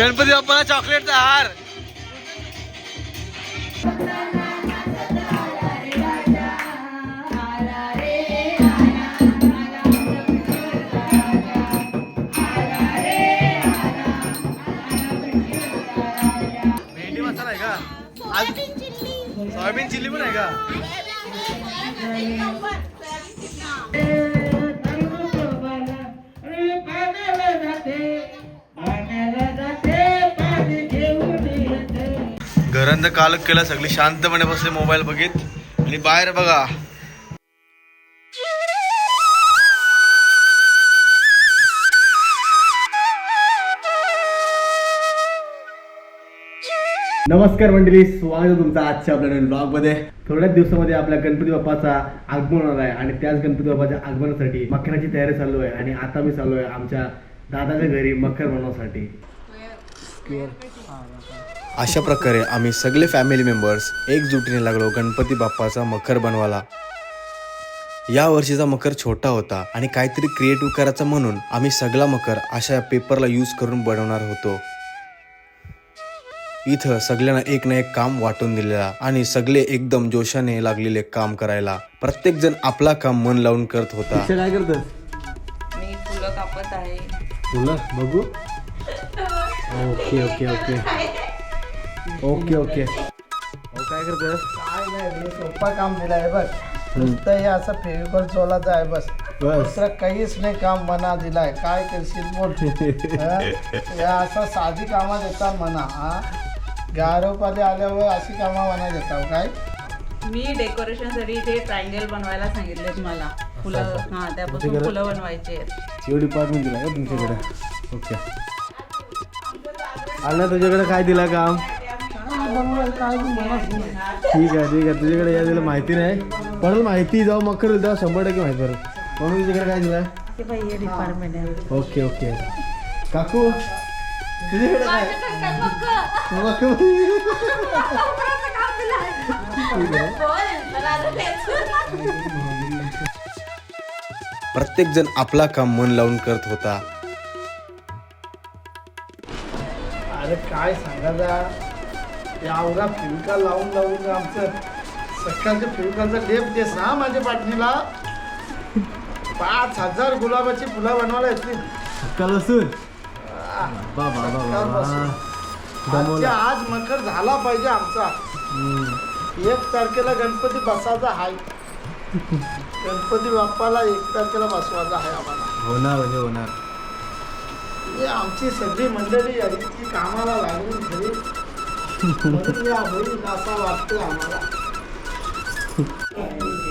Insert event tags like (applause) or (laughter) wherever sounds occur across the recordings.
गणपती बाप्पाला चॉकलेटचा हार. भेंडी मसाला आहे का? आज सोयाबीन चिल्ली पण आहे का? घरांचं कालक केलं सगळी शांतपणे बसले मोबाईल बघित. आणि बाहेर बघा. नमस्कार मंडळी स्वागत आहे तुमचं आजच्या आपल्या नवीन ब्लॉगमध्ये थोड्याच दिवसामध्ये आपल्या गणपती बाप्पाचा आगमन होणार आहे आणि त्याच गणपती बाप्पाच्या आगमनासाठी मकराची तयारी चालू आहे आणि आता मी चालू आहे आमच्या दादाच्या घरी मकर बनवण्यासाठी. अशा प्रकारे आम्ही सगळे फॅमिली मेंबर्स एकजुटीने लागलो गणपती बाप्पाचा मकर बनवायला. या वर्षीचा मकर छोटा होता आणि काहीतरी क्रिएटिव्ह करायचं म्हणून आम्ही सगळा मकर अशा पेपरला यूज करून बनवणार होतो. इथं सगळ्यांना एक ना एक काम वाटून दिलेला आणि सगळे एकदम जोशाने लागलेले काम करायला. प्रत्येक जण आपला काम मन लावून करत होता. काय करत मी फुलं कापत आहे. तुला बघू. (laughs) Okay okay okay. Okay okay. काय करत काय नाही रे सोपा काम दिलं आहे बस नुसतं हे असं फेविकॉल चोलाचं आहे बस. बस. दुसरं काहीच नाही काम मना दिलाय. काय करशील बोल. (laughs) हं? असं साधी कामं देतात म्हणा हा? गारोपाले आल्यावर अशी कामं म्हणा देतात काय? मी डेकोरेशनसाठी इथे ट्रायंगल बनवायला सांगितलेत मला. फुलं हा त्यापासून फुलं बनवायचे आहेत. शिव डिपार्टमेंट दिला का तुमच्याकडे? ओके. आला तुझ्याकडे काय दिला काम? काय ठीक आहे ठीक आहे. तुझ्याकडे या दिलं माहिती नाही. पण माहिती जाऊ मग करेल तेव्हा शंभर टक्के माहिती पडेल. म्हणून तुझ्याकडे काय दिलं ते पाहिजे डिपार्टमेंट आहे. Okay okay. काकू तुझ्याकडे काय? मग- ठीक आहे. प्रत्येक जण आपला काम मन लावून करत होता. अरे काय सांगायचा? एवढा फेविकॉल लावून लावून आमचं सकाळच्या फेविकॉलचा लेप देस ना माझ्या पाटणीला. पाच हजार गुलाबाची फुलं बनवायला येतील. काल असून बाबा. बाबा आज मकर झाला पाहिजे आमचा. एक तारखेला गणपती बसायचा आहे गणपती बाप्पाला एक तारखेला बसवायचा आहे आम्हाला. होणार म्हणजे होणार. आमची सगळी मंडळी ती कामाला लागून घरी. (laughs)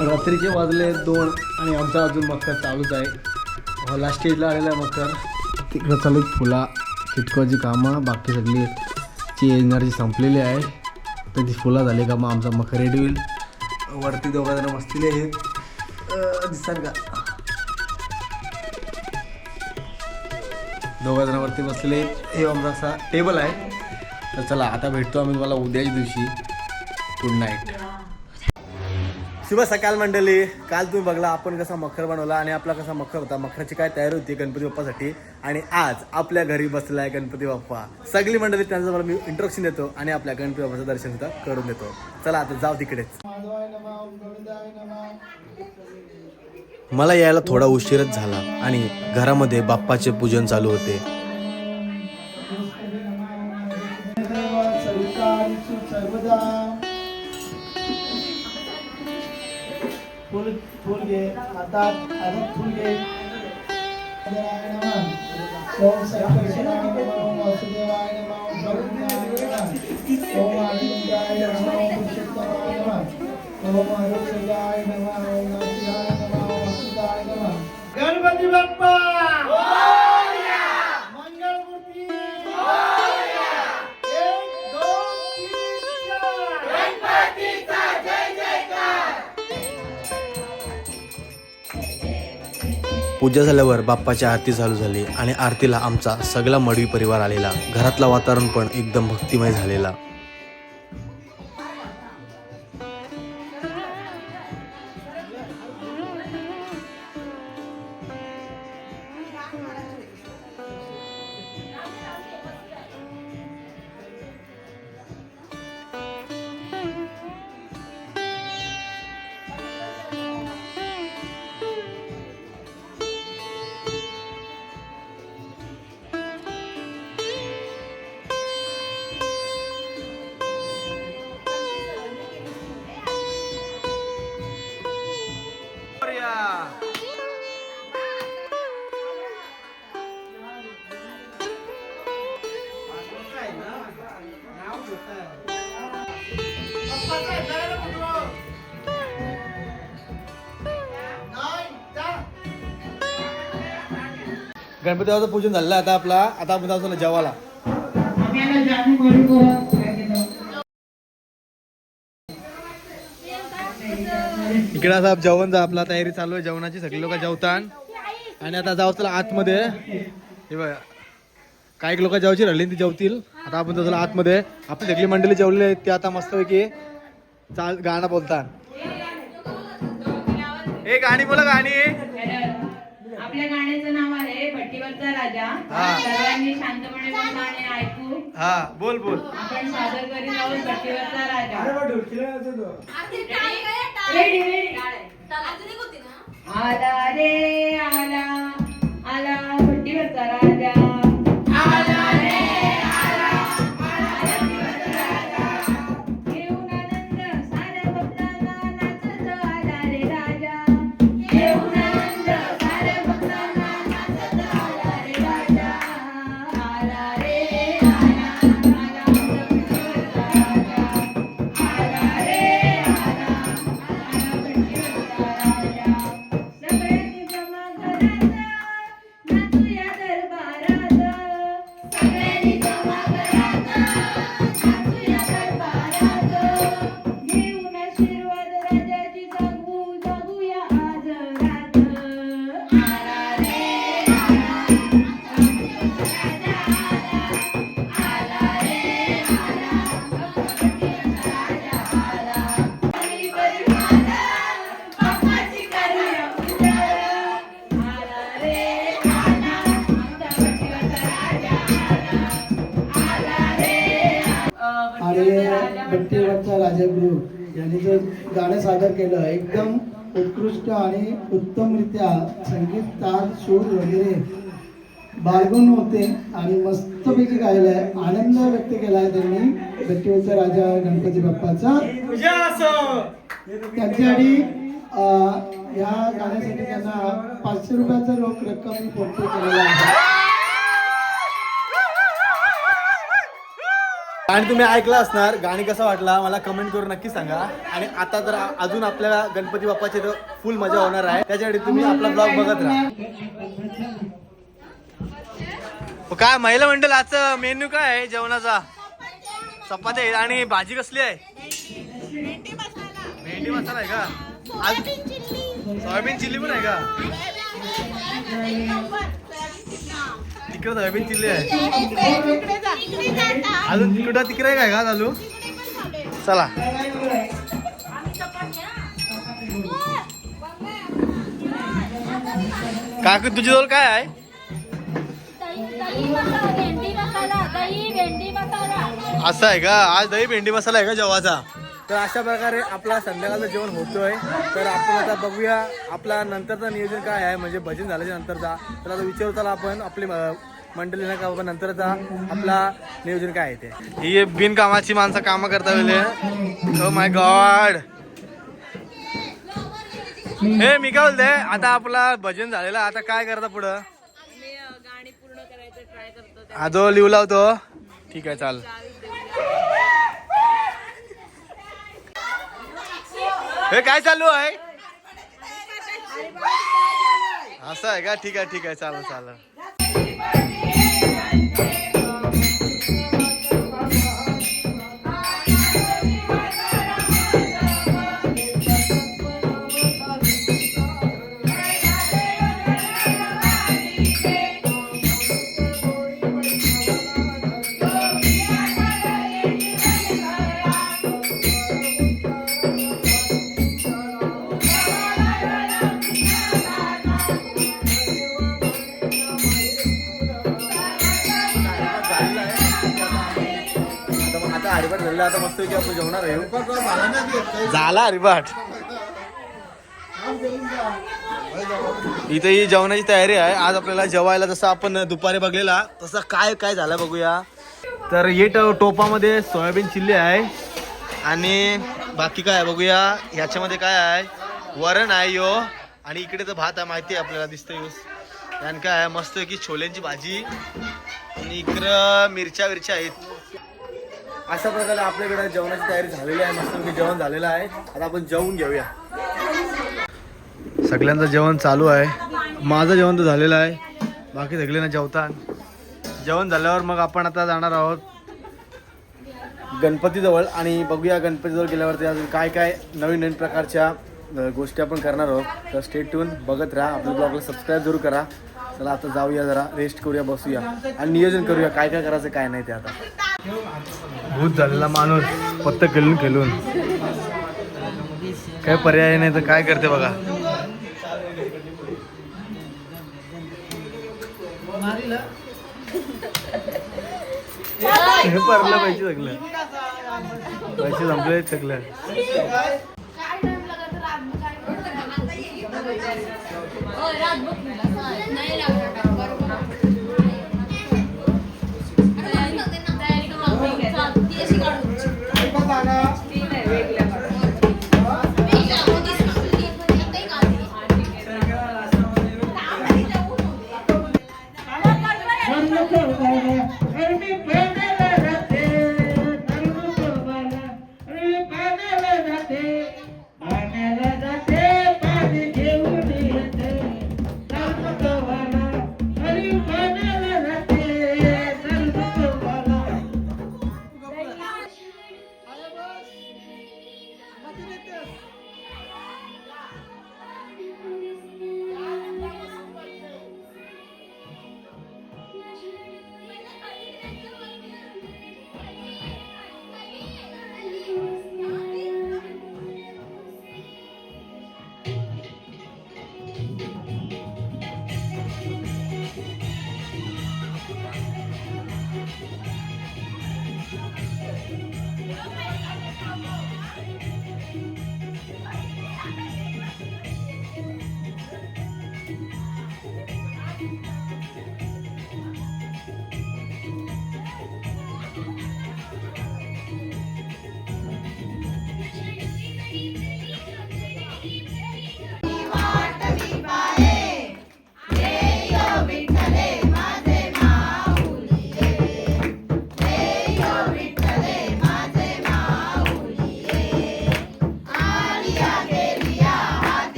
रात्रीचे वाजले दोन आणि आमचा अजून मकर चालूच आहे. लास्ट स्टेजला आलेला आहे मकर तिकडं चालू आहेत फुला चिटकवायची कामं बाकी सगळी ची एनर्जी संपलेली आहे. तर ती फुला झाली का मग आमचा मकर रेडी होईल. वरती दोघं जण बसलेले आहेत. अं, दिसतात का? दोघा जण वरती बसलेले हे आमचा असा टेबल आहे. तर चला आता भेटतो आम्ही तुम्हाला उद्याच दिवशी. गुड नाईट शुभ सकाळ मंडळी. काल तुम्ही बघला आपण कसा मखर बनवला आणि आपला कसा मखर होता. मखराची काय तयारी होती गणपती बाप्पासाठी. आणि आज आपल्या घरी बसलाय गणपती बाप्पा. सगळी मंडळी त्यांचं मला मी इंट्रोडक्शन देतो आणि आपल्या गणपती बाप्पाचं दर्शन सुद्धा करून देतो. चला आता जाऊ तिकडेच. मला यायला थोडा उशीरच झाला आणि घरामध्ये बाप्पाचे पूजन चालू होते. सर्वदा फुल फुल घे हातात हातात फुल घे ओम सर्वेश्वराय नमः वासुदेवाय नमः ओम आदित्याय नमः पुरुषोत्तमाय नमः ओम आरोग्याय नमः ओम नमः नमः गणपती बाप्पा! पूजा झाल्यावर बाप्पाची आरती चालू झाली आणि आरतीला आमचा सगळा मडवी परिवार आलेला. घरातला वातावरण पण एकदम भक्तिमय झालेला. गणपती बाबाचं पूजन झालं आता आपला. आता आपण जाऊ चला जेवायला. इकडे आता जेवण आपला तयारी चालू आहे. जेवणाची सगळी लोक जेवतात आणि आता जाऊ चला आतमध्ये. हे बघा. काही लोक जेवायची राहिली ती जेवतील. आता आपण जाऊ आतमध्ये. आपली सगळी मंडळी जेवलेली आहेत. ते आता मस्तपैकी चाल गाणं बोलतात हे गाणी बोला गाणी. आपल्या गाण्याचं नाव आहे भट्टीवरचा राजा. हा. सर्वांनी शांतपणे आणि ऐकू. हा बोल बोल. आपण सादर करीत आहोत भट्टीवरचा राजा. रेडी रेडी रेडी आला रे आला. भट्टीवरचा राजा ग्रुप यांनी जे गाणं सादर केलं एकदम उत्कृष्ट आणि उत्तमरित्या संगीत तार सूर वगैरे बाळगून होते आणि मस्तपैकी गायलं आहे आनंद व्यक्त केला आहे त्यांनी. भट्टीवरचा राजा गणपती बाप्पाचा. त्यांच्यासाठी आणि या गाण्यासाठी त्यांना पाचशे रुपयाचा रोख रक्कम मी केलेला आहे. आणि तुम्ही ऐकलं असणार गाणी कसं वाटला मला कमेंट करून नक्की सांगा. आणि आता तर अजून आपल्याला गणपती बाप्पाची फुल मजा होणार आहे. त्याच्यासाठी तुम्ही आपला ब्लॉग बघत राहा. काय महिला मंडळ आजचं मेन्यू काय आहे जेवणाचा? चपाती आहे आणि भाजी कसली आहे? भेंडी मसाला. आहे का? आज सोयाबीन चिल्ली. पण आहे का? तिकडे सोयाबीन चिल्ली आहे. अजून कुठं तिकडे काय का चालू? चला. काकू तुझी जवळ काय आहे? असं आहे का? आज दही भेंडी मसाला आहे का जेवाचा? तर अशा प्रकारे आपला संध्याकाळचं जेवण होतोय. तर आपण आता बघूया आपला नंतरचं नियोजन काय आहे. म्हणजे भजन झाल्याच्या नंतरचा. तर आता विचारू चला आपण आपली म- मंडळी ना का बाबा नंतरचा आपला नियोजन काय आहे ते? ही बिनकामाची माणसं कामं करता वेळे हो माय गॉड हे मी काय बोलते आता आपला भजन झालेला आता काय करता पुढं मी अ, गाणी पूर्ण करायचं ट्राय करतो आजो लिव लावतो. ठीक आहे चाल. हे काय चालू आहे? असं आहे का? ठीक आहे ठीक आहे. चाल चाल आता मस्त की आपण जेवणार आहे? झाला हरिपाठ इथे ही जेवणाची तयारी आहे. आज आपल्याला जेवायला जसं आपण दुपारी बघलेला तसं काय काय झालं बघूया. तर हे टोपामध्ये सोयाबीन चिल्ली आहे. आणि बाकी काय आहे बघूया? ह्याच्यामध्ये काय आहे? वरण आहे यो. आणि इकडे तर भात आहे माहिती आहे आपल्याला दिसतंय यूस आणि काय आहे? मस्त की छोल्यांची भाजी. आणि इकडं मिरच्या विरच्या आहेत. अशा प्रकारे आपल्याकडे जेवणाची तयारी झालेली आहे. मस्त जेवण झालेलं आहे. आता आपण जेवून घेऊया. सगळ्यांचं जेवण चालू आहे. माझं जेवण तर झालेलं आहे. बाकी सगळे ना जेवतात जेवण झाल्यावर मग आपण आता जाणार आहोत गणपतीजवळ. आणि बघूया गणपतीजवळ गेल्यावरती अजून काय काय नवीन नवीन प्रकारच्या गोष्टी आपण करणार आहोत. तर स्टेट टून बघत राहा. आपल्या ब्लॉगला सबस्क्राईब जरूर करा. चला आता जाऊया जरा रेस्ट करूया बसूया. आणि नियोजन करूया काय काय करायचं काय नाही ते आता. भूत झालेला माणूस फक्त खेळून खेळून. काय पर्याय नाही तर काय करते बघा. हे परलं पैसे सगळं. पैसे संपले सगळं रात बघ नाही लागणार Happy with this.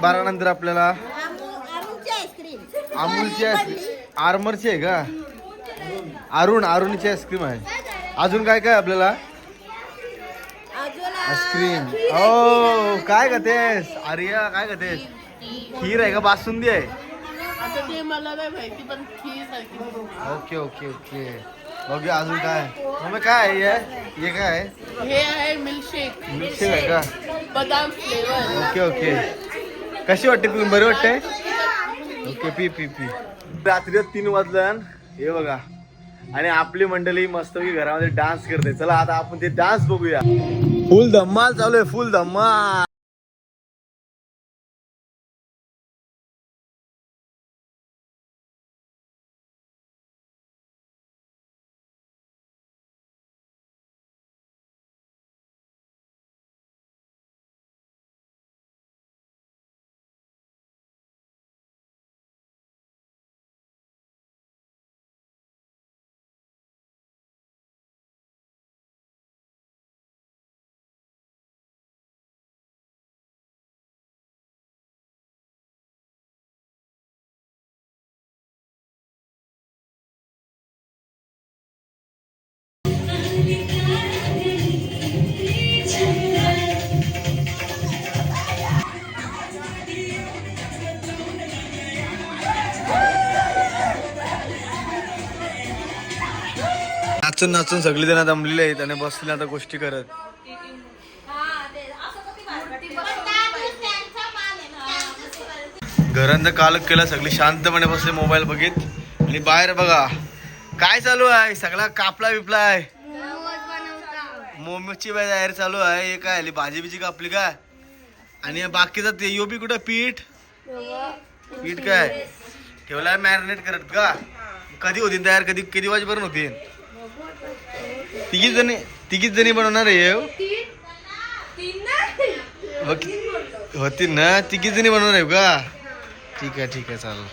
बारा नंतर आपल्याला अमूलची आईस्क्रीम. आरमरची आहे का? अरुण अरुणची आईस्क्रीम आहे. अजून काय काय आपल्याला? आईस्क्रीम. ओ काय खातेस आर्या काय खातेस खीर आहे का? बासुंदी आहे. आता ते मला नाही माहिती पण खीर सारखी ओके ओके ओके. बघूया अजून काय. मग काय आहे? हे? हे काय आहे? हे आहे मिल्कशेक मिक्सिंग आहे का? बदाम फ्लेवर ओके ओके. कशी वाटते? तुम्ही बरं वाटते ओके पी पी पी. रात्री तीन वाजल्यान हे बघा. आणि आपली मंडळी मस्तपैकी घरामध्ये डान्स करते. चला आता आपण ते डान्स बघूया. फुल धम्माल चालू आहे फुल धम्माल. नाचून नाचून सगळी जण जमलेली आहेत आणि बसले आता गोष्टी करत. घरांत काल केला सगळी शांतपणे बसले मोबाईल बघित. आणि बाहेर बघा काय चालू आहे? सगळा कापला बिपला आहे. मोमोची तयारी चालू आहे. हे काय आली भाजी बिजी कापली काय? आणि बाकीचं ते योबी कुठं? पीठ? पीठ काय? ठेवलाय मॅरिनेट करत का? कधी होती तयार? कधी किती वाजेपर्यंत होती? तिघीच जणी तिघीच जणी बनवणार आहे येऊ होती ना? तिघीच जणी बनवणार आहे का? ठीक आहे ठीक आहे चालेल.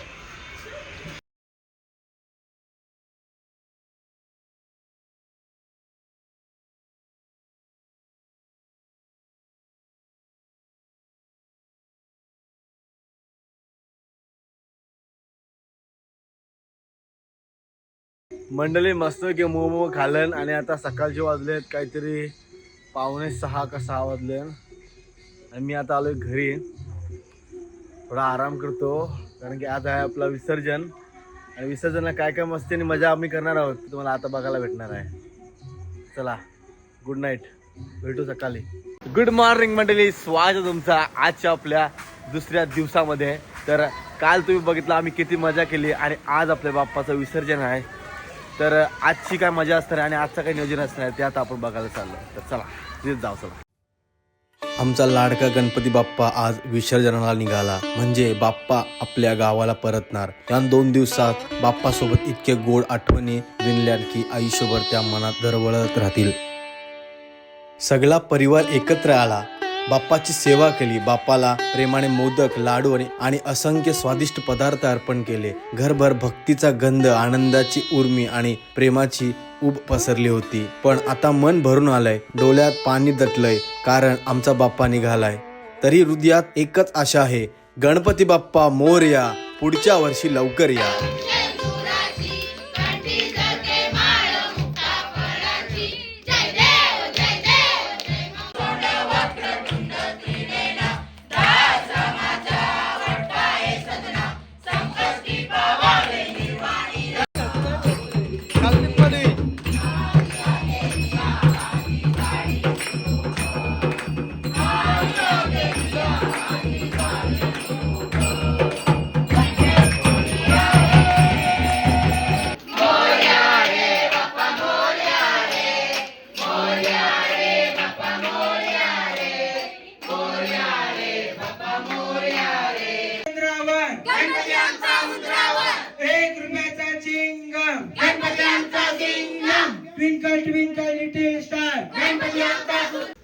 मंडळी मस्त की मोमो खाल्लं आणि आता सकाळचे वाजलेत काहीतरी पावणे सहा का सहा वाजले आणि मी आता आलो घरी. थोडा आराम करतो कारण की आज आहे आपला विसर्जन. आणि विसर्जनला काय काय मस्ती आणि मजा आम्ही करणार आहोत तुम्हाला आता बघायला भेटणार आहे. चला गुड नाईट भेटू सकाळी. गुड मॉर्निंग मंडळी स्वागत तुमचा आजच्या आपल्या दुसऱ्या दिवसामध्ये. तर काल तुम्ही बघितलं आम्ही किती मजा केली आणि आज आपल्या बाप्पाचं विसर्जन आहे. तर आजची काय मजा असणार आणि आजचं काही नियोजन असणार ते आता आपण बघायला चाललो तर चला तिथेच जाऊ चला. आमचा लाडका गणपती बाप्पा आज विसर्जनाला निघाला. म्हणजे बाप्पा आपल्या गावाला परतणार. या दोन दिवसात बाप्पा सोबत इतके गोड आठवणी विणल्या की आयुष्यभर त्या मनात दरवळत राहतील. सगळा परिवार एकत्र आला. बाप्पाची सेवा केली. बाप्पाला प्रेमाने मोदक लाडू आणि- असंख्य स्वादिष्ट पदार्थ अर्पण केले. घरभर भक्तीचा गंध आनंदाची उर्मी आणि प्रेमाची उब पसरली होती. पण आता मन भरून आलंय. डोळ्यात पाणी दटलंय. कारण आमचा बाप्पा निघालाय. तरी हृदयात एकच आशा आहे. गणपती बाप्पा मोरया. पुढच्या वर्षी लवकर या.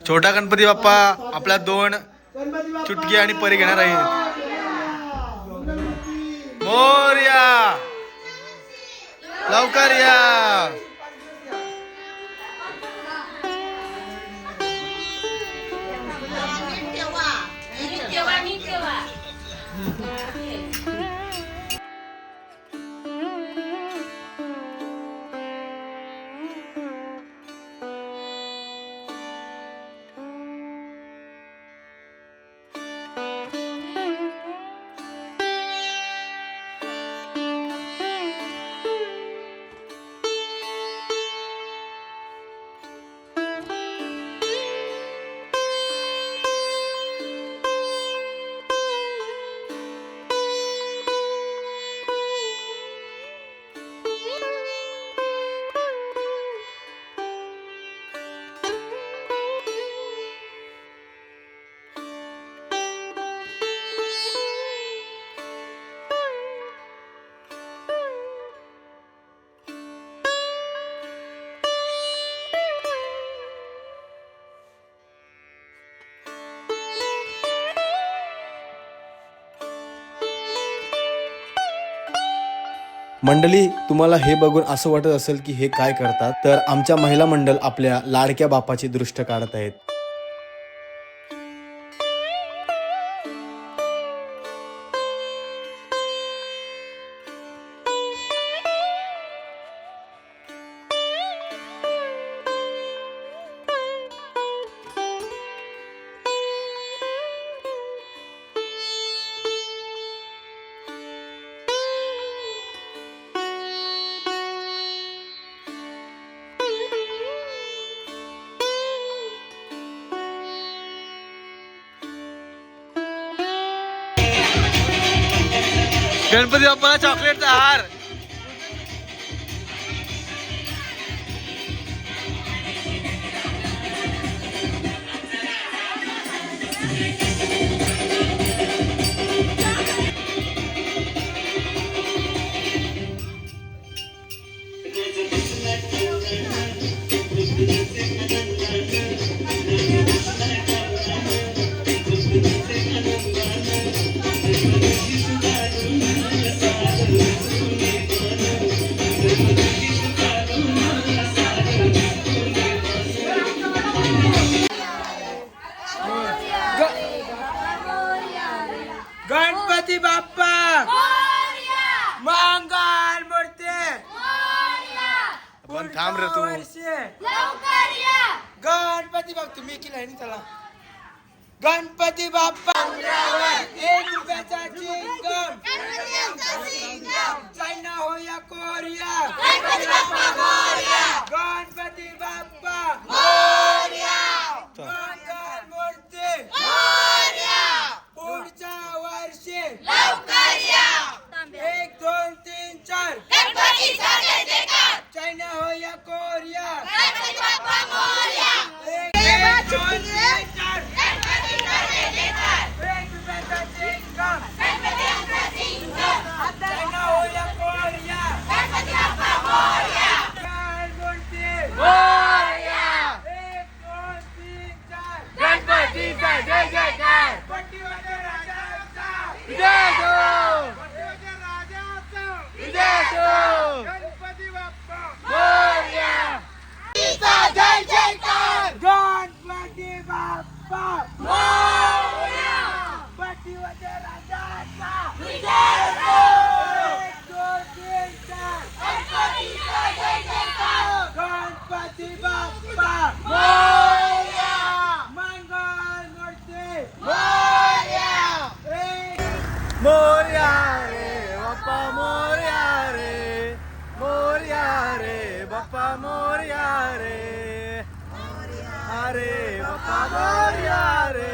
छोटा गणपती बाप्पा आपल्या दोन चुटकी आणि परी घेणार आहेत मोरया. लवकर या. मंडळी तुम्हाला हे बघून असं वाटत असेल की हे काय करतात तर आमच्या महिला मंडळ आपल्या लाडक्या बापाची दृष्ट काढत आहेत. गणपती बाप्पा तुम्ही केला आहे चला. गणपती बाप्पा. एक रुपयाचा चिंगम. चायना हो या कोरिया. गणपती बाप्पा. मंगल मूर्ती. पुढच्या वर्षी. एक दोन तीन चार. चायना हो या कोरिया एक दोन तीन चार एक रुपयाचा चिंगम चायना हो या कोरिया मंगल मूर्ती एक दोन तीन चार गणपतीचा जय जयकार पट्टीवाल्या राजाचा विजय पट्टीवाल्या राजाचा विजय गणपती बाप्पा मोरया जय जयकार गणपती बाप्पा मोरया पट्टीवाल्या राजाचा विजय एक दोन तीन चार गणपती बाप्पा मोरया मंगल मूर्ती मोरया मोर्या रे बाप्पा मोर्या रे मोर्या रे बाप्पा मोर्या रे अरे बाप्पा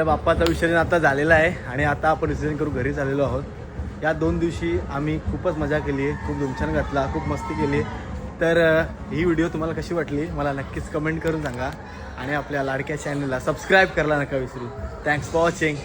आपल्या बाप्पाचा विसर्जन आता झालेला आहे आणि आता आपण विसर्जन करू घरी झालेलो आहोत. या दोन दिवशी आम्ही खूपच मजा केली आहे खूप धुमछान घातला खूप मस्ती केली तर ही व्हिडिओ तुम्हाला कशी वाटली मला नक्कीच कमेंट करून सांगा. आणि आपल्या लाडक्या चॅनलला सबस्क्राईब करायला नका विसरू. Thanks for watching